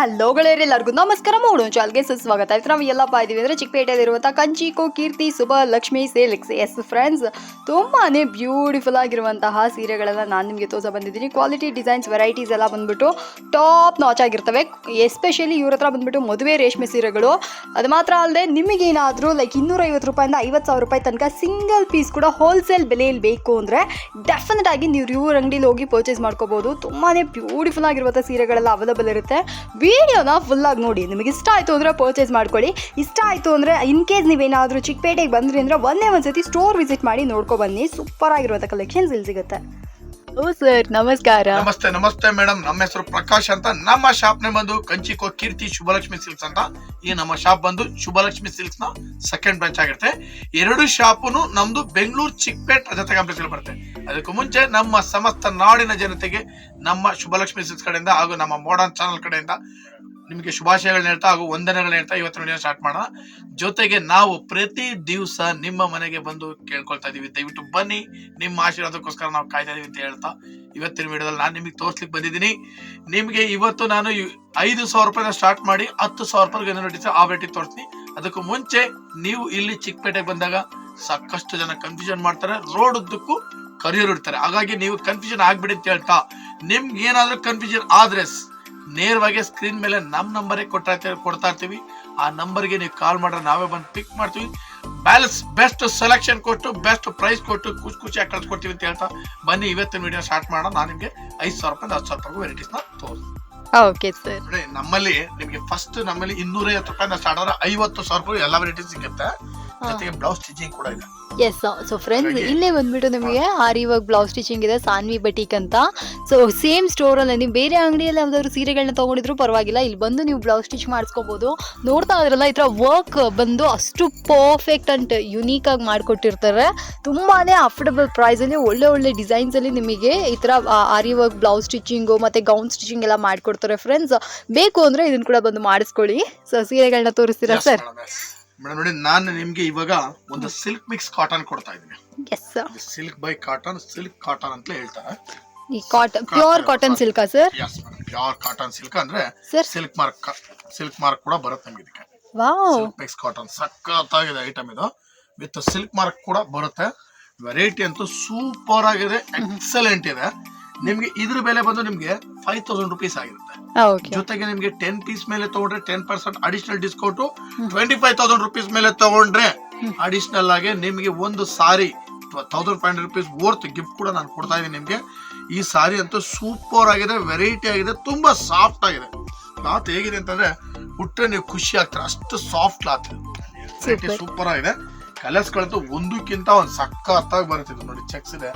Hello ಎಲ್ಲರಿಗೂ ನಮಸ್ಕಾರ. ಮೂಡು ಚಾಲ್ಗೆ ಸುಸ್ವಾಗತ. ಆಯ್ತು ನಾವು ಎಲ್ಲಪ್ಪ ಅಂದ್ರೆ ಅಂದರೆ ಚಿಕ್ಕಪೇಟೆಯಲ್ಲಿರುವಂಥ ಕಂಚಿಕೋ Keerthi Subha Lakshmi silks. Yes friends ತುಂಬಾ ಬ್ಯೂಟಿಫುಲ್ ಆಗಿರುವಂತಹ ಸೀರೆಗಳೆಲ್ಲ ನಾನು ನಿಮಗೆ ತೋರಿಸ ಬಂದಿದ್ದೀನಿ. ಕ್ವಾಲಿಟಿ ಡಿಸೈನ್ಸ್ ವೆರೈಟೀಸ್ ಎಲ್ಲ ಬಂದ್ಬಿಟ್ಟು ಟಾಪ್ ನಾಚ್ ಆಗಿರ್ತವೆ. ಎಸ್ಪೆಷಲಿ ಇವ್ರ ಹತ್ರ ಬಂದ್ಬಿಟ್ಟು ಮದುವೆ ರೇಷ್ಮೆ ಸೀರೆಗಳು. ಅದು ಮಾತ್ರ ಅಲ್ಲದೆ ನಿಮಗೇನಾದರೂ ಲೈಕ್ ಇನ್ನೂರೈವತ್ತು ರೂಪಾಯಿಂದ ಐವತ್ತು ಸಾವಿರ ರೂಪಾಯಿ ತನಕ ಸಿಂಗಲ್ ಪೀಸ್ ಕೂಡ ಹೋಲ್ಸೇಲ್ ಬೆಲೆಯಲ್ಲಿ ಬೇಕು ಅಂದರೆ ಡೆಫಿನೆಟ್ ಆಗಿ ನೀವು ಇವ್ರ ಅಂಗಡಿಲಿ ಹೋಗಿ ಪರ್ಚೇಸ್ ಮಾಡ್ಕೋಬೋದು. ತುಂಬಾ ಬ್ಯೂಟಿಫುಲ್ ಆಗಿರುವಂಥ ಸೀರೆಗಳೆಲ್ಲ ಅವೈಲೇಬಲ್ ಇರುತ್ತೆ. ವಿಡಿಯೋನ ಫುಲ್ಲಾಗಿ ನೋಡಿ. ನಿಮಗೆ ಇಷ್ಟ ಆಯಿತು ಅಂದರೆ ಪರ್ಚೇಸ್ ಮಾಡ್ಕೊಳ್ಳಿ. ಇಷ್ಟ ಆಯಿತು ಅಂದರೆ ಇನ್ ಕೇಸ್ ನೀವೇನಾದರೂ ಚಿಕ್ಕಪೇಟೆಗೆ ಬಂದ್ರಿ ಅಂದರೆ ಒಂದೇ ಒಂದು ಸತಿ ಸ್ಟೋರ್ ವಿಸಿಟ್ ಮಾಡಿ ನೋಡ್ಕೊ ಬನ್ನಿ. ಸೂಪರ್ ಆಗಿರುವಂಥ ಕಲೆಕ್ಷನ್ಸ್ ಇಲ್ಲಿ ಸಿಗುತ್ತೆ. ಸರ್, ನಮಸ್ಕಾರ. ನಮಸ್ತೆ ನಮಸ್ತೆ ಮೇಡಮ್ ನಮ್ಮ ಹೆಸರು ಪ್ರಕಾಶ್ ಅಂತ. ನಮ್ಮ ಶಾಪ್ ನೇ ಬಂದು ಕಂಚಿಕೋ ಕೀರ್ತಿ ಶುಭಲಕ್ಷ್ಮಿ ಸಿಲ್ಕ್ಸ್ ಅಂತ. ಈ ನಮ್ಮ ಶಾಪ್ ಬಂದು ಶುಭಲಕ್ಷ್ಮಿ ಸಿಲ್ಕ್ಸ್ನ ಸೆಕೆಂಡ್ ಬ್ರಾಂಚ್ ಆಗಿರುತ್ತೆ. ಎರಡು ಶಾಪುನು ನಮ್ದು ಬೆಂಗಳೂರು ಚಿಕ್ಕಪೇಟ್ ಜೊತೆ ಕಾಂಪ್ಲೆಕ್ಸ್ ಬರುತ್ತೆ. ಅದಕ್ಕೂ ಮುಂಚೆ ನಮ್ಮ ಸಮಸ್ತ ನಾಡಿನ ಜನತೆಗೆ ನಮ್ಮ ಶುಭಲಕ್ಷ್ಮಿ ಸಿಲ್ಕ್ಸ್ ಕಡೆಯಿಂದ ಹಾಗೂ ನಮ್ಮ ಮಾಡರ್ನ್ ಚಾನಲ್ ಕಡೆಯಿಂದ ನಿಮಗೆ ಶುಭಾಶಯಗಳನ್ನ ಹೇಳ್ತಾ ಹಾಗೂ ವಂದನೆಗಳನ್ನ ಹೇಳ್ತಾ ಇವತ್ತಿನ ವಿಡಿಯೋ ಸ್ಟಾರ್ಟ್ ಮಾಡೋಣ. ಜೊತೆಗೆ ನಾವು ಪ್ರತಿ ದಿವಸ ನಿಮ್ಮ ಮನೆಗೆ ಬಂದು ಕೇಳ್ಕೊಳ್ತಾ ಇದೀವಿ. ದಯವಿಟ್ಟು ಬನ್ನಿ. ನಿಮ್ಮ ಆಶೀರ್ವಾದಕ್ಕೋಸ್ಕರ ನಾವು ಕಾಯ್ತಾ ಇದೀವಿ ಅಂತ ಹೇಳ್ತಾ ಇವತ್ತಿನ ವಿಡಿಯೋದಲ್ಲಿ ನಾನು ನಿಮಗೆ ತೋರಿಸ್ಲಿಕ್ಕೆ ಬಂದಿದ್ದೀನಿ. ನಿಮಗೆ ಇವತ್ತು ನಾನು ಐದು ಸಾವಿರ ರೂಪಾಯಿನ ಸ್ಟಾರ್ಟ್ ಮಾಡಿ ಹತ್ತು ಸಾವಿರ ರೂಪಾಯಿಗೆ ನೋಡಿದ್ರೆ ಆ ರೇಟಿಗೆ ತೋರಿಸ್ತೀನಿ. ಅದಕ್ಕೂ ಮುಂಚೆ ನೀವು ಇಲ್ಲಿ ಚಿಕ್ಕಪೇಟೆಗೆ ಬಂದಾಗ ಸಾಕಷ್ಟು ಜನ ಕನ್ಫ್ಯೂಷನ್ ಮಾಡ್ತಾರೆ. ರೋಡ್ ಉದ್ದಕ್ಕೂ ಕರಿಯರ್ ಇಡ್ತಾರೆ ಹಾಗಾಗಿ ನೀವು ಕನ್ಫ್ಯೂಷನ್ ಆಗ್ಬಿಡಿ ಅಂತ ಹೇಳ್ತಾ ನಿಮ್ಗೆ ಏನಾದ್ರೂ ಕನ್ಫ್ಯೂಷನ್ ಆದ್ರೆ ನೇರವಾಗಿ ಸ್ಕ್ರೀನ್ ಮೇಲೆ ನಮ್ಮ ನಂಬರೇ ಕೊಡ್ತಾ ಇರ್ತೀವಿ- ಕೊಡ್ತಾ ಇರ್ತೀವಿ. ಆ ನಂಬರ್ಗೆ ನೀವು ಕಾಲ್ ಮಾಡ್ರೆ ನಾವೇ ಬಂದು ಪಿಕ್ ಮಾಡ್ತೀವಿ. ಬ್ಯಾಲೆನ್ಸ್ ಬೆಸ್ಟ್ ಸೆಲೆಕ್ಷನ್ ಕೊಟ್ಟು ಬೆಸ್ಟ್ ಪ್ರೈಸ್ ಕೊಟ್ಟು ಖುಷಿ ಖುಷಿಯಾಗಿ ಕಳ್ಸ್ಕೊಡ್ತೀವಿ ಅಂತ ಹೇಳ್ತಾ ಬನ್ನಿ ಇವತ್ತಿನ ವಿಡಿಯೋ ಸ್ಟಾರ್ಟ್ ಮಾಡೋಣ. ನಾನು ನಿಮಗೆ ಐದು ಸಾವಿರ ರೂಪಾಯಿ ಹತ್ತು ಸಾವಿರ ರೂಪಾಯಿ ವೆರೈಟೀಸ್ನ ತೋರಿಸ್ತೀನಿ ಓಕೆ ಸರ್ ನಮ್ಮಲ್ಲಿ ನಿಮಗೆ ಫಸ್ಟ್ ನಮ್ಮಲ್ಲಿ ಇನ್ನೂರೈವತ್ತು ರೂಪಾಯಿ ಸ್ಟಾರ್ಟ್ ಆದ್ರೆ ಐವತ್ತು ಸಾವಿರ ರೂಪಾಯಿ ಎಲ್ಲ ವೆರೈಟೀಸ್ ಸಿಗುತ್ತೆ. ಜೊತೆಗೆ ಬ್ಲೌಸ್ ಸ್ಟಿಚಿಂಗ್ ಕೂಡ ಇದೆ. ಎಸ್ ಸೊ ಫ್ರೆಂಡ್ಸ್ ಇಲ್ಲೇ ಬಂದ್ಬಿಟ್ಟು ನಿಮಗೆ ಆರಿ ವರ್ಕ್ ಬ್ಲೌಸ್ ಸ್ಟಿಚಿಂಗ್ ಇದೆ ಸಾನ್ವಿ ಬಟೀಕ್ ಅಂತ. ಸೊ ಸೇಮ್ ಸ್ಟೋರ್ ಅಲ್ಲಿ ನೀವು ಬೇರೆ ಅಂಗಡಿಯಲ್ಲಿ ಯಾವ್ದಾದ್ರು ಸೀರೆಗಳನ್ನ ತಗೊಂಡಿದ್ರು ಪರವಾಗಿಲ್ಲ ಇಲ್ಲಿ ಬಂದು ನೀವು ಬ್ಲೌಸ್ ಸ್ಟಿಚ್ ಮಾಡಿಸ್ಕೋಬೋದು. ನೋಡ್ತಾ ಇದ್ರಲ್ಲ ಈ ಥರ ವರ್ಕ್ ಬಂದು ಅಷ್ಟು ಪರ್ಫೆಕ್ಟ್ ಅಂಡ್ ಯುನೀಕ್ ಆಗಿ ಮಾಡಿಕೊಟ್ಟಿರ್ತಾರೆ. ತುಂಬಾ ಅಫೋರ್ಡಬಲ್ ಪ್ರೈಸಲ್ಲಿ ಒಳ್ಳೆ ಒಳ್ಳೆ ಡಿಸೈನ್ಸಲ್ಲಿ ನಿಮಗೆ ಈ ಥರ ಆರಿ ವರ್ಕ್ ಬ್ಲೌಸ್ ಸ್ಟಿಚಿಂಗ್ ಮತ್ತೆ ಗೌನ್ ಸ್ಟಿಚಿಂಗ್ ಎಲ್ಲ ಮಾಡಿಕೊಡ್ತಾರೆ ಫ್ರೆಂಡ್ಸ್ ಬೇಕು ಅಂದ್ರೆ ಇದನ್ನ ಕೂಡ ಬಂದು ಮಾಡಿಸ್ಕೊಳ್ಳಿ. ಸೊ ಸೀರೆಗಳನ್ನ ತೋರಿಸ್ತೀರಾ ಸರ್ ಮೇಡಮ್ ನೋಡಿ ನಾನು ನಿಮ್ಗೆ ಇವಾಗ ಒಂದು ಸಿಲ್ಕ್ ಮಿಕ್ಸ್ ಕಾಟನ್ ಕೊಡ್ತಾ ಇದ್ದೀನಿ. Yes silk by cotton silk cotton ಅಂತ ಹೇಳ್ತಾರೆ. ಈ cotton pure cotton ಸಿಲ್ಕಾ sir yes madam pure cotton silk ಅಂದ್ರೆ ಸಿಲ್ಕ್ ಮಾರ್ಕ್ ಸಿಲ್ಕ್ ಮಾರ್ಕ್ ಕೂಡ ಬರುತ್ತೆ ನಮಗೆ ಇದಕ್ಕೆ. ವಾವ್ ಸಿಲ್ಕ್ ಮಿಕ್ಸ್ ಕಾಟನ್ ಸಕ್ಕತ್ತಾಗಿದೆ ಐಟಮ್ ಇದು. ವಿತ್ ಸಿಲ್ಕ್ ಮಾರ್ಕ್ ಕೂಡ ಬರುತ್ತೆ. ವೆರೈಟಿ ಅಂತೂ ಸೂಪರ್ ಆಗಿದೆ. ಎಕ್ಸಲೆಂಟ್ ಇದೆ. ನಿಮ್ಗೆ ಇದ್ರ ಬೆಲೆ ಬಂದು ನಿಮ್ಗೆ ಫೈವ್ ತೌಸಂಡ್ ರುಪೀಸ್ ಆಗಿರುತ್ತೆ. ಜೊತೆಗೆ ನಿಮ್ಗೆ ಟೆನ್ ಪೀಸ್ ಮೇಲೆ ತಗೊಂಡ್ರೆ ten percent additional discount twenty five thousand rupees ಮೇಲೆ ತಗೊಂಡ್ರೆ ಅಡಿಷನಲ್ ಆಗಿ ನಿಮ್ಗೆ ಒಂದು ಸಾರಿ thousand five hundred rupees worth gift ಕೂಡ ನಾನು ಕೊಡ್ತಾ ಇದ್ದೀನಿ ನಿಮ್ಗೆ. ಈ ಸಾರಿ ಅಂತೂ ಸೂಪರ್ ಆಗಿದೆ ವೆರೈಟಿ ಆಗಿದೆ ತುಂಬಾ ಸಾಫ್ಟ್ ಆಗಿದೆ. ಕ್ಲಾತ್ ಹೇಗಿದೆ ಅಂತಂದ್ರೆ ಹುಟ್ಟ್ರೆ ನೀವು ಖುಷಿ ಆಗ್ತಾರೆ ಅಷ್ಟು ಸಾಫ್ಟ್ ಕ್ಲಾತ್ ಸೂಪರ್ ಆಗಿದೆ. ಕಲರ್ಸ್ ಗಳಂತೂ ಒಂದಕ್ಕಿಂತ ಒಂದು ಸಖತ್ತಾಗಿ ಬರುತ್ತೆ ಇದು ನೋಡಿ ಚೆಕ್ಸ್ ಇದೆ.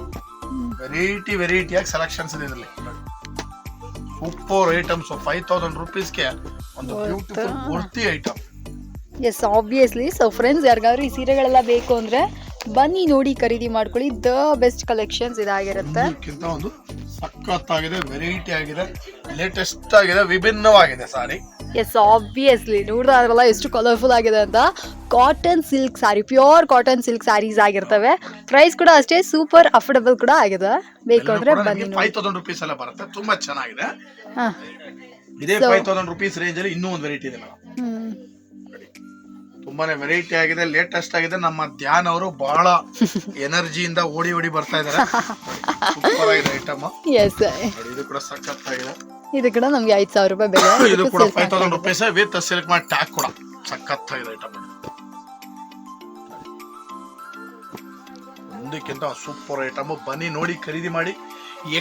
ವೆರೈಟಿ ವೆರೈಟಿಯಾಗಿ ಸೆಲೆಕ್ಷನ್ಸ್ ಇದೆ ಇದರಲ್ಲಿ. ಸೂಪರ್ ಐಟಮ್ಸ್ ಫೈವ್ ತೌಸಂಡ್ ರುಪೀಸ್ಗೆ ಒಂದು beautiful worthy item yes obviously so friends ಯಾರಿಗಾದ್ರೂ ಈ ಸೀರೆಗಳೆಲ್ಲ ಬೇಕು ಅಂದ್ರೆ ಬನ್ನಿ ನೋಡಿ ಖರೀದಿ ಮಾಡ್ಕೊಳ್ಳಿ. ದ ಬೆಸ್ಟ್ ಕಲೆಕ್ಷನ್ಸ್ ಇದಾಗಿರುತ್ತೆ. ಒಂದು ಸಖತ್ತಾಗಿದೆ ವೆರೈಟಿ ಆಗಿದೆ ಲೇಟೆಸ್ಟ್ ಆಗಿದೆ ವಿಭಿನ್ನವಾಗಿದೆ ಸಾರಿ. ಎಸ್ ಆಬ್ವಿಯಸ್ಲಿ ನೋಡ್ತಾ ಇದ್ರಲ್ಲ ಎಷ್ಟು ಕಲರ್ಫುಲ್ ಆಗಿದೆ ಅಂತ. Cotton silk sari pure cotton silk saris ಆಗಿರ್ತವೆ. ಪ್ರೈಸ್ ಕೂಡ ಅಷ್ಟೇ ಸೂಪರ್ ಅಫೋರ್ಡಬಲ್ ಕೂಡ ಆಗಿದೆ. ಬೇಕಾದ್ರೆ ಅಂದ್ರೆ ಬನ್ನಿ ಫೈವ್ ತೌಸಂಡ್ ರುಪೀಸ್ ಎಲ್ಲ ಬರುತ್ತೆ. ತುಂಬಾ ಚೆನ್ನಾಗಿದೆ. ಇದೇ ಫೈವ್ ತೌಸಂಡ್ ರುಪೀಸ್ ರೇಂಜ್ ಅಲ್ಲಿ ಇನ್ನೂ ಒಂದು ವೆರೈಟಿ ಇದೆ ಮೇಡಮ್. ತುಂಬಾನೇ ವೆರೈಟಿ ಆಗಿದೆ ಲೇಟೆಸ್ಟ್ ಆಗಿದೆ. ನಮ್ಮ ಧ್ಯಾನ್ ಅವರು ಬಹಳ ಎನರ್ಜಿಯಿಂದ ಓಡಿ ಓಡಿ ಬರ್ತಾ ಇದಾರೆ. ಸೂಪರ್ ಆಗಿದೆ ಐಟಮ್ ಎಸ್ ಇದು ಕೂಡ ಸಖತ್ತಾಗಿದೆ. ಇದು ಕೂಡ ನಮ್ಗೆ ಐದು ಸಾವಿರ ರೂಪಾಯಿ ಬೆಲೆ. ಇದು ಕೂಡ five thousand. Rupees with silk ಮಾಡಿ ಟ್ಯಾಗ್ ಕೂಡ. ಸಖತ್ತಾಗಿದೆ ಐಟಮ್ ಒಂದಕ್ಕಿಂತ ಸೂಪರ್ ಐಟಮ್ ಬನ್ನಿ ನೋಡಿ ಖರೀದಿ ಮಾಡಿ.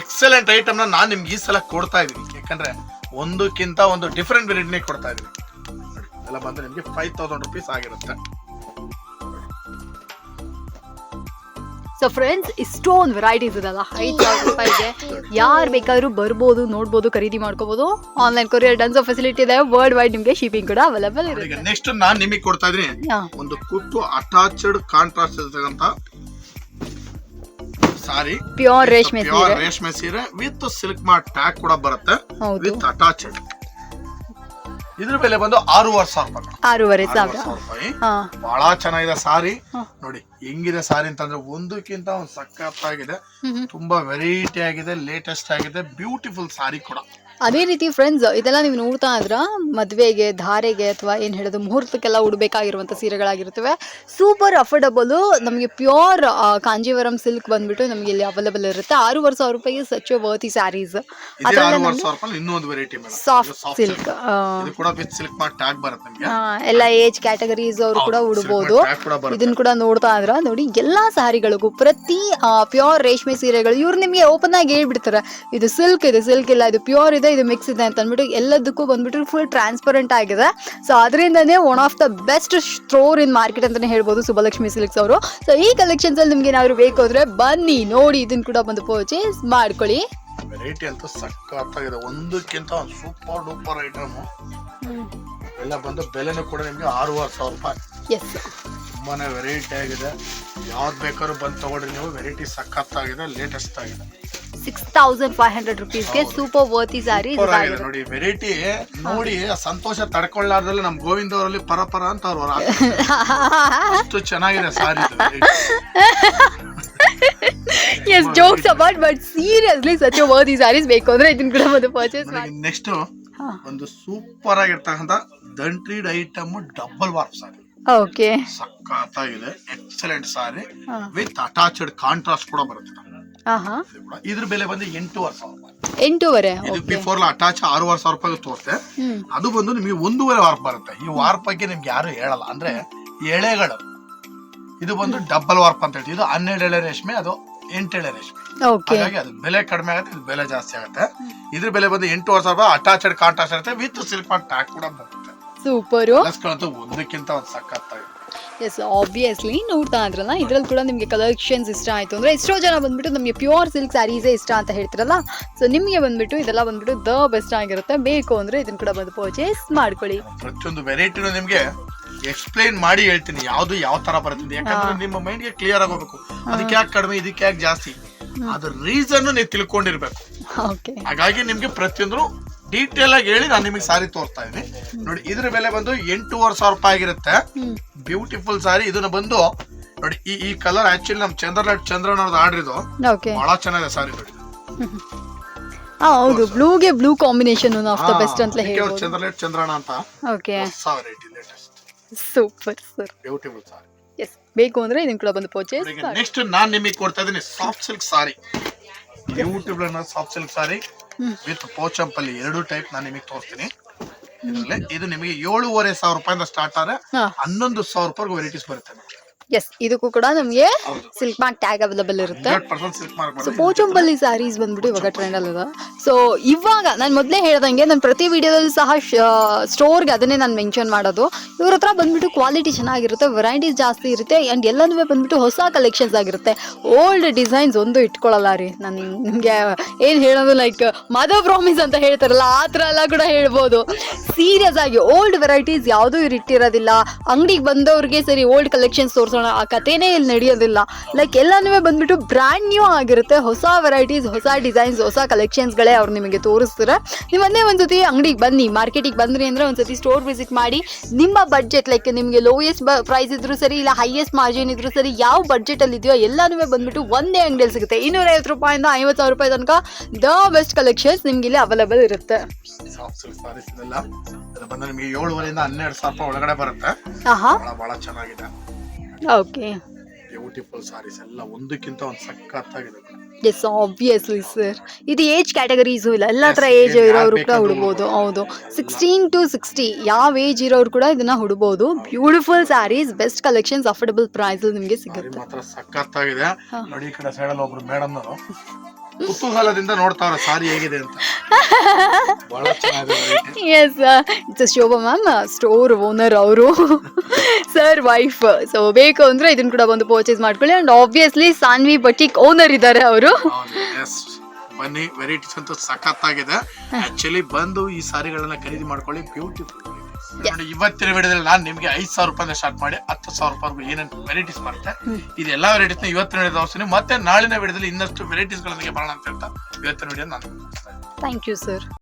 ಎಕ್ಸಲೆಂಟ್ ಐಟಮ್ನ ನಾನು ನಿಮ್ಗೆ ಈ ಸಲ ಕೊಡ್ತಾ ಇದೀನಿ. ಯಾಕಂದ್ರೆ ಒಂದಕ್ಕಿಂತ ಒಂದು ಡಿಫ್ರೆಂಟ್ ವೆರೈಟಿನೇ ಕೊಡ್ತಾ ಇದೀನಿ. ನೋಡಿ, ಎಲ್ಲ ಬಂದ್ರೆ ನಿಮ್ಗೆ ಫೈವ್ ತೌಸಂಡ್ ರುಪೀಸ್ ಆಗಿರುತ್ತೆ. ಸೊ ಫ್ರೆಂಡ್ಸ್ ಇಷ್ಟೊಂದು ವೆರೈಟೀಸ್ ಇದಲ್ಲ ಐದು ಸಾವಿರ ರೂಪಾಯಿಗೆ ಯಾರು ಬೇಕಾದ್ರೂ ಬರ್ಬೋದು ನೋಡ್ಬೋದು ಖರೀದಿ ಮಾಡ್ಕೋಬೋದು. ಆನ್ಲೈನ್ ಕೊರಿಯರ್ ಡನ್ಸೋ ಫೆಸಿಲಿಟಿ ಇದೆ. ವರ್ಲ್ಡ್ ವೈಡ್ ನಿಮಗೆ ಶಿಪಿಂಗ್ ಕೂಡ ಅವೈಲೇಬಲ್ ಇದೆ ನೆಕ್ಸ್ಟ್ ನಾನ್ ನಿಮಗೆ ಕೊಡ್ತಾ ಇದ್ರಿ. ಒಂದು ಕುಟ್ಟು ಅಟ್ಯಾಚ್ಡ್ ಕಾಂಟ್ರಾಸ್ಟ್ ಇರ್ತಕ್ಕಂತ ಸಾರಿ ಪ್ಯೂರ್ ರೇಷ್ಮೆ ಸೀರೆ. ರೇಷ್ಮೆ ಸೀರೆ. ವಿತ್ ಸಿಲ್ಕ್ ಮಾರ್ಟ್ ಟ್ಯಾಕ್ ಕೂಡ ಬರುತ್ತೆ. ವಿತ್ ಅಟ್ಯಾಚ್ಡ್ ಇದ್ರ ಬೆಲೆ ಬಂದು ಆರೂವರೆ ಸಾವಿರ ರೂಪಾಯಿ ಆರೂವರೆ ಸಾವಿರ? ಸಾವಿರ ರೂಪಾಯಿ. ಹಾ. ಬಹಳ ಚೆನ್ನಾಗಿದೆ ಸಾರಿ. ನೋಡಿ ಹೆಂಗಿದೆ ಸಾರಿ ಅಂತಂದ್ರೆ ಒಂದಕ್ಕಿಂತ ಒಂದು ಸಖತ್ತಾಗಿದೆ ಹ್ಮ್. ತುಂಬಾ ವೆರೈಟಿ ಆಗಿದೆ ಲೇಟೆಸ್ಟ್ ಆಗಿದೆ ಬ್ಯೂಟಿಫುಲ್ ಸಾರಿ ಕೂಡ. ಅದೇ ರೀತಿ ಫ್ರೆಂಡ್ಸ್ ಇದೆಲ್ಲ ನೀವು ನೋಡ್ತಾ ಇದ್ರ ಮದುವೆಗೆ ಧಾರೆಗೆ ಅಥವಾ ಏನು ಹೇಳೋದು ಮುಹೂರ್ತಕ್ಕೆಲ್ಲ ಉಡಬೇಕಾಗಿರುವಂಥ ಸೀರೆಗಳಾಗಿರ್ತವೆ ಸೂಪರ್ ಅಫೋರ್ಡಬಲು ನಮಗೆ ಪ್ಯೂರ್ ಕಾಂಜೀವರಂ ಸಿಲ್ಕ್ ಬಂದ್ಬಿಟ್ಟು ನಮಗೆ ಇಲ್ಲಿ ಅವೈಲೇಬಲ್ ಇರುತ್ತೆ. ಆರೂವರೆ ಸಾವಿರ ರೂಪಾಯಿಗೆ ಸಚ್ ವರ್ತಿ ಸ್ಯಾರೀಸ್ ರೂಪಾಯಿ ಸಾಫ್ಟ್ ಸಿಲ್ಕ್ ಎಲ್ಲ ಏಜ್ ಕ್ಯಾಟಗರೀಸ್ ಅವರು ಕೂಡ ಉಡ್ಬೋದು. ಕೂಡ ಇದನ್ನ ಕೂಡ ನೋಡ್ತಾ ಇದ್ರ ನೋಡಿ ಎಲ್ಲಾ ಸಾರಿಗಳಿಗೂ ಪ್ರತಿ ಪ್ಯೂರ್ ರೇಷ್ಮೆ ಸೀರೆಗಳು ಇವ್ರು ನಿಮಗೆ ಓಪನ್ ಆಗಿ ಹೇಳ್ಬಿಡ್ತಾರೆ. ಇದು ಸಿಲ್ಕ್ ಇದೆ ಸಿಲ್ಕ್ ಇಲ್ಲ ಇದು ಪ್ಯೂರ್ ಇದೆ ಇದು ಮಿಕ್ಸ್ ಇದೆ ಅಂತ ಅಂದ್ಬಿಟ್ಟು ಎಲ್ಲದಕ್ಕೂ ಬಂದ್ಬಿಟ್ಟು ಫುಲ್ ಟ್ರಾನ್ಸ್ಪರೆಂಟ್ ಆಗಿದೆ. ಸೊ ಅದರಿಂದನೇ one of the best store in market ಅಂತಲೇ ಹೇಳ್ಬೋದು ಸುಬ್ಬಲಕ್ಷ್ಮಿ ಸಿಲ್ಕ್ಸ್ ಅವರು. ಸೊ ಈ ಕಲೆಕ್ಷನ್ಸ್ ಅಲ್ಲಿ ನಿಮ್ಗೆ ಏನಾದ್ರು ಬೇಕು ಅಂದ್ರೆ ಬನ್ನಿ ನೋಡಿ ಇದನ್ನ ಕೂಡ ಬಂದು ಪರ್ಚೇಸ್ ಮಾಡ್ಕೊಳ್ಳಿ. ವೆರೈಟಿ ಅಂತೂ ಸಕ್ಕತ್ತಾಗಿದೆ ಒಂದಕ್ಕಿಂತ ಒಂದು ಸೂಪರ್ ಡೂಪರ್ ಐಟಮ್ ಎಲ್ಲ ಬಂದು ಬೆಲೆನೂ ಕೂಡ ನಿಮಗೆ ಆರೂವರೆ ಸಾವಿರ ರೂಪಾಯಿ. ಎಸ್ ತುಂಬಾನೇ ವೆರೈಟಿ ಆಗಿದೆ. ಯಾವ್ದು ಬೇಕಾದ್ರೂ ಬಂದು ತಗೊಳ್ರಿ ನೀವು. ವೆರೈಟಿ ಸಖತ್ತಾಗಿದೆ ಲೇಟೆಸ್ಟ್ ಆಗಿದೆ. ಸಿಕ್ಸ್ ತೌಸಂಡ್ ಫೈವ್ ಹಂಡ್ರೆಡ್ ರುಪೀಸ್ಗೆ ಸೂಪರ್ ವರ್ತಿ ಸ್ಯಾರಿ ಸೂಪರ್ ನೋಡಿ ವೆರೈಟಿ ನೋಡಿ ಸಂತೋಷ ತಡ್ಕೊಳ್ಳಾರ್ದಲ್ಲಿ ನಮ್ ಗೋವಿಂದ ಅವರಲ್ಲಿ ಪರಪರ ಅಂತ ಅವ್ರು ಅಷ್ಟು ಚೆನ್ನಾಗಿದೆ sari yes jokes about but seriously such worthy saris ಬೇಕು ಅಂದ್ರೆ ಇದನ್ನ ಕೂಡ ಬಂದು ಪರ್ಚೇಸ್ ಮಾಡಿ. ನೆಕ್ಸ್ಟ್ ಒಂದು ಸೂಪರ್ ಆಗಿರ್ತಕ್ಕಂಥ ದಂಟ್ರಿಡ್ item double warp sari okay ಸಖತ್ತಾಗಿದೆ. Excellent sari with attached contrast ಕೂಡ ಬರುತ್ತೆ. ಇದ್ರ ಬೆಲೆ ಬಂದು ಎಂಟೂವರೆ ಸಾವಿರ ರೂಪಾಯಿ. ಎಂಟೂವರೆ ಇದು ಬಿಫೋರ್ ಅಟ್ಯಾಚ್ ಆರೂವರೆ ಸಾವಿರ ರೂಪಾಯಿ ತೋರಿಸ್ತೆ ಅದು ಬಂದು ನಿಮಗೆ ಒಂದೂವರೆ ವಾರ್ಪ್ ಬರುತ್ತೆ. ಈ ವಾರ್ಪ್ ಬಗ್ಗೆ ನಿಮ್ಗೆ ಯಾರು ಹೇಳಲ್ಲ. ಅಂದ್ರೆ ಎಳೆಗಳು. ಇದು ಬಂದು ಡಬಲ್ ವಾರ್ಪ್ ಅಂತ ಹೇಳ್ತೀವಿ. ಇದು ಹನ್ನೆರಡು ಎಳೆ ರೇಷ್ಮೆ ಅದು ಎಂಟು ಎಳೆ ರೇಷ್ಮೆ ಹಾಗಾಗಿ ಅದು ಬೆಲೆ ಕಡಿಮೆ ಆಗುತ್ತೆ ಇದು ಬೆಲೆ ಜಾಸ್ತಿ ಆಗುತ್ತೆ. ಇದ್ರ ಬೆಲೆ ಬಂದು ಎಂಟೂವರೆ ಸಾವಿರ ರೂಪಾಯಿ ಅಟ್ಯಾಚ್ಡ್ ಕಾಂಟ್ರಾಸ್ಟ್ ಇರುತ್ತೆ ವಿತ್ ಸಿಲ್ಕ್ ಟ್ಯಾಗ್ ಕೂಡ ಬರುತ್ತೆ. ಸೂಪರ್ ಒಂದಕ್ಕಿಂತ ಒಂದು ಸಖತ್ತಾಗಿದೆ ಎಸ್ ಆಬ್ವಿಯಸ್ಲಿ ನೋಡ್ತಾ ಇದ್ರಲ್ಲ ಇದ್ರಲ್ಲಿ ಕೂಡ ನಿಮಗೆ ಕಲೆಕ್ಷನ್ಸ್ ಇಷ್ಟ ಆಯ್ತು ಅಂದ್ರೆ ಎಷ್ಟೋ ಜನ ಬಂದ್ಬಿಟ್ಟು ನಮಗೆ ಪ್ಯೂರ್ ಸಿಲ್ಕ್ ಸ್ಯಾರೀಸೇ ಇಷ್ಟ ಅಂತ ಹೇಳ್ತಿರಲ್ಲ. ಸೊ ನಿಮಗೆ ಬಂದ್ಬಿಟ್ಟು ಇದೆಲ್ಲ ಬಂದ್ಬಿಟ್ಟು ದ ಬೆಸ್ಟ್ ಆಗಿರುತ್ತೆ. ಬೇಕು ಅಂದರೆ ಇದನ್ನು ಕೂಡ ಬಂದು ಪರ್ಚೇಸ್ ಮಾಡ್ಕೊಳ್ಳಿ. ಪ್ರತಿಯೊಂದು ವೆರೈಟಿನೂ ನಿಮಗೆ ಎಕ್ಸ್ಪ್ಲೈನ್ ಮಾಡಿ ಹೇಳ್ತೀನಿ. ಯಾವುದು ಯಾವ ತರ ಬರುತ್ತೆ ಯಾಕಂದ್ರೆ ನಿಮ್ಮ ಮೈಂಡ್ಗೆ ಕ್ಲಿಯರ್ ಆಗೋಬೇಕು. ಅದಕ್ಕೆ ಯಾಕೆ ಕಡಿಮೆ ಇದಕ್ಕೆ ಯಾಕೆ ಜಾಸ್ತಿ? ಅದ್ರ ರೀಸನ್ ನೀವು ತಿಳ್ಕೊಂಡಿರ್ಬೇಕು. ಹಾಗಾಗಿ ನಿಮಗೆ ಪ್ರತಿಯೊಂದು ಡೀಟೇಲ್ ಆಗಿ ಹೇಳಿ ನಾನು ನಿಮಗೆ ಸಾರಿ ತೋರಿಸ್ತಾ ಇದ್ದೀನಿ. ನೋಡಿ ಇದ್ರ ಬೆಲೆ ಬಂದು ಎಂಟೂವರೆ ಸಾವಿರ ರೂಪಾಯಿ ಆಗಿರುತ್ತೆ. ಬ್ಯೂಟಿಫುಲ್ ಸಾರಿ ಇದನ್ನ ಬಂದು ನೋಡಿ ಈ ಈ ಕಲರ್ ಆಕ್ಚುಲಿ ನಮ್ ಚಂದ್ರನಾಥ್ ಚಂದ್ರನ್ ಅವ್ರದ್ದು ಆರ್ಡರ್ ಇದು. ಓಕೆ ಬಹಳ ಚೆನ್ನಾಗಿದೆ ಸಾರಿ ನೋಡಿ. ಹಾ ಹೌದು. ಬ್ಲೂಗೆ blue combination of the best ಅಂತ ಹೇಳ್ಬೋದು. ಚಂದ್ರಲೇಟ್ ಚಂದ್ರನ ಅಂತ. Okay variety latest super sir beautiful sari yes ಬೇಕು ಅಂದ್ರೆ ಇದನ್ನ ಕೂಡ ಬಂದು ಪರ್ಚೇಸ್ ನೆಕ್ಸ್ಟ್ ನಾನು ನಿಮಗೆ ಕೊಡ್ತಾ ಇದ್ದೀನಿ soft silk sari beautiful soft silk sari. With Pochampally ಎರಡು ಟೈಪ್ ನಾನು ನಿಮಗೆ ತೋರಿಸ್ತೀನಿ. ಇದ್ರಲ್ಲಿ. ಇದು ನಿಮಗೆ ಏಳುವರೆ ಸಾವಿರ ರೂಪಾಯಿಂದ ಸ್ಟಾರ್ಟ್ ಆದ್ರೆ ಹನ್ನೊಂದು ಸಾವಿರ ರೂಪಾಯಿ ವೆರೈಟೀಸ್ ಬರುತ್ತೆ. ಎಸ್ ಇದಕ್ಕೂ ಕೂಡ ನಮಗೆ ಸಿಲ್ಕ್ ಮಾರ್ಕ್ ಟ್ಯಾಗ್ ಅವೈಲೇಬಲ್ ಇರುತ್ತೆ. ಸೊ ಪೋಚಂಪಲ್ಲಿ ಸ್ಯಾರೀಸ್ ಬಂದ್ಬಿಟ್ಟು ಇವಾಗ ಟ್ರೆಂಡ್ ಅಲ್ಲದ ಸೊ ಇವಾಗ ನಾನು ಮೊದಲೇ ಹೇಳ್ದಂಗೆ ನಾನು ಪ್ರತಿ ವಿಡಿಯೋದಲ್ಲಿ ಸಹ ಸ್ಟೋರ್ಗೆ ಅದನ್ನೇ ನಾನು ಮೆನ್ಷನ್ ಮಾಡೋದು. ಇವ್ರ ಹತ್ರ ಬಂದ್ಬಿಟ್ಟು ಕ್ವಾಲಿಟಿ ಚೆನ್ನಾಗಿರುತ್ತೆ ವೆರೈಟೀಸ್ ಜಾಸ್ತಿ ಇರುತ್ತೆ ಆ್ಯಂಡ್ ಎಲ್ಲನೂ ಬಂದ್ಬಿಟ್ಟು ಹೊಸ ಕಲೆಕ್ಷನ್ಸ್ ಆಗಿರುತ್ತೆ. ಓಲ್ಡ್ ಡಿಸೈನ್ಸ್ ಒಂದು ಇಟ್ಕೊಳ್ಳಲ್ಲ ರೀ. ನಾನು ನಿಮಗೆ ಏನು ಹೇಳೋದು ಲೈಕ್ ಮದರ್ ಪ್ರಾಮಿಸ್ ಅಂತ ಹೇಳ್ತಾರಲ್ಲ ಆ ಥರ ಎಲ್ಲ ಕೂಡ ಹೇಳ್ಬೋದು. ಸೀರಿಯಸ್ ಆಗಿ ಓಲ್ಡ್ ವೆರೈಟೀಸ್ ಯಾವುದೂ ಇವ್ರು ಇಟ್ಟಿರೋದಿಲ್ಲ. ಅಂಗಡಿಗೆ ಬಂದವ್ರಿಗೆ ಸರಿ ಓಲ್ಡ್ ಕಲೆಕ್ಷನ್ಸ್ ತೋರಿಸೋಣ ಆ ಕಥೆನೇ ಇಲ್ಲಿ ನಡೆಯೋದಿಲ್ಲ. ಲೈಕ್ ಎಲ್ಲನೂ ಬಂದ್ಬಿಟ್ಟು ಬ್ರ್ಯಾಂಡ್ ನ್ಯೂ ಆಗಿರುತ್ತೆ. ಹೊಸ ವೆರೈಟೀಸ್ ಹೊಸ ಡಿಸೈನ್ಸ್ ಹೊಸ ಕಲೆಕ್ಷನ್ಸ್ಗಳೇ ಅವ್ರು ನಿಮಗೆ ತೋರಿಸ್ತಾರೆ. ನೀವು ಒಂದೇ ಒಂದ್ಸತಿ ಅಂಗಡಿಗೆ ಬನ್ನಿ ಮಾರ್ಕೆಟಿಗೆ ಬಂದ್ರಿ ಅಂದರೆ ಒಂದ್ಸತಿ ಸ್ಟೋರ್ ವಿಸಿಟ್ ಮಾಡಿ ನಿಮ್ಮ ಬಜೆಟ್ ಲೈಕ್ ನಿಮಗೆ ಲೋಯೆಸ್ಟ್ ಪ್ರೈಸ್ ಇದ್ರೂ ಸರಿ ಇಲ್ಲ ಹೈಯೆಸ್ಟ್ ಮಾರ್ಜಿನ್ ಇದ್ರೂ ಸರಿ ಯಾವ ಬಡ್ಜೆಟಲ್ಲಿ ಇದೆಯೋ ಎಲ್ಲನೂ ಬಂದ್ಬಿಟ್ಟು ಒಂದೇ ಅಂಗಡಿಯಲ್ಲಿ ಸಿಗುತ್ತೆ. ಇನ್ನೂರೈವತ್ತು ರೂಪಾಯಿಂದ ಐವತ್ತು ಸಾವಿರ ರೂಪಾಯಿ ತನಕ ದ ಬೆಸ್ಟ್ ಕಲೆಕ್ಷನ್ಸ್ ನಿಮ್ಗೆ ಇಲ್ಲಿ ಅವೈಲೇಬಲ್ ಇರುತ್ತೆ. ಬಂದು ನಿಮಗೆ ಏಳುವರೆಯಿಂದ ಹನ್ನೆರಡು ಸಾವಿರ ರೂಪಾಯಿ ಒಳಗಡೆ ಬರುತ್ತೆ. ಬಹಳ ಚೆನ್ನಾಗಿದೆ. ಓಕೆ ಬ್ಯೂಟಿಫುಲ್ ಸಾರೀಸ್ ಎಲ್ಲ ಒಂದಕ್ಕಿಂತ ಒಂದು ಸಖತ್ತಾಗಿದೆ ಎಸ್ ಆಬ್ವಿಯಸ್ಲಿ ಸರ್ ಇದು ಏಜ್ ಕ್ಯಾಟಗರೀಸು ಇಲ್ಲ. ಎಲ್ಲ ಥರ ಏಜ್ ಇರೋರು ಕೂಡ ಹುಡ್ಬೋದು. ಹೌದು. ಸಿಕ್ಸ್ಟೀನ್ ಟು ಸಿಕ್ಸ್ಟಿ ಯಾವ ಏಜ್ ಇರೋರು ಕೂಡ ಇದನ್ನ ಹುಡ್ಬೋದು. Beautiful saris best collections affordable price ನಿಮಗೆ ಸಿಗುತ್ತೆ. ಮಾತ್ರ ಸಖತ್ತಾಗಿದೆ. ನೋಡಿ ಈ ಕಡೆ ಸೈಡಲ್ಲಿ ಒಬ್ರು ಮೇಡಮ್ ಕುತೂಹಲದಿಂದ ನೋಡ್ತಾವ್ರ ಸಾರಿ ಹೇಗಿದೆ ಅಂತ. ಬಹಳ ಚೆನ್ನಾಗಿದೆ. Yes it's Shobha ma'am store owner ಅವರು. ಸರ್ ವೈಫ್ ಸೊ ಬೇಕು ಅಂದ್ರೆ ಇದನ್ನ ಕೂಡ ಬಂದು ಪರ್ಚೇಸ್ ಮಾಡ್ಕೊಳ್ಳಿ. And obviously Saanvi boutique owner ಇದ್ದಾರೆ ಅವರು. ಬನ್ನಿ ವೆರೈಟೀಸ್ ಅಂತೂ ಸಖತ್ತಾಗಿದೆ. ಆಕ್ಚುಲಿ ಬಂದು ಈ ಸಾರಿಗಳನ್ನ ಖರೀದಿ ಮಾಡ್ಕೊಳ್ಳಿ. ಬ್ಯೂಟಿಫುಲ್ ನೋಡಿ ಇವತ್ತಿನ ವಿಡಿಯೋದಲ್ಲಿ ನಾನು ನಿಮಗೆ ಐದು ಸಾವಿರ ರೂಪಾಯಿಂದ ಸ್ಟಾರ್ಟ್ ಮಾಡಿ ಹತ್ತು ಸಾವಿರ ರೂಪಾಯಿ ಏನೇನು ವೆರೈಟೀಸ್ ಬರುತ್ತೆ ಇದೆಲ್ಲ ವೆರೈಟೀಸ್ ಇವತ್ತಿನ ವಿಡಿಯೋ ಮತ್ತೆ ನಾಳಿನ ವಿಡಿಯೋದಲ್ಲಿ ಇನ್ನಷ್ಟು ವೆರೈಟೀಸ್ ಗಳೊಂದಿಗೆ ಬರೋಣ ಅಂತ ಹೇಳ್ತಾ ಇವತ್ತಿನ ವಿಡಿಯೋ ನಾನು ಥ್ಯಾಂಕ್ ಯು ಸರ್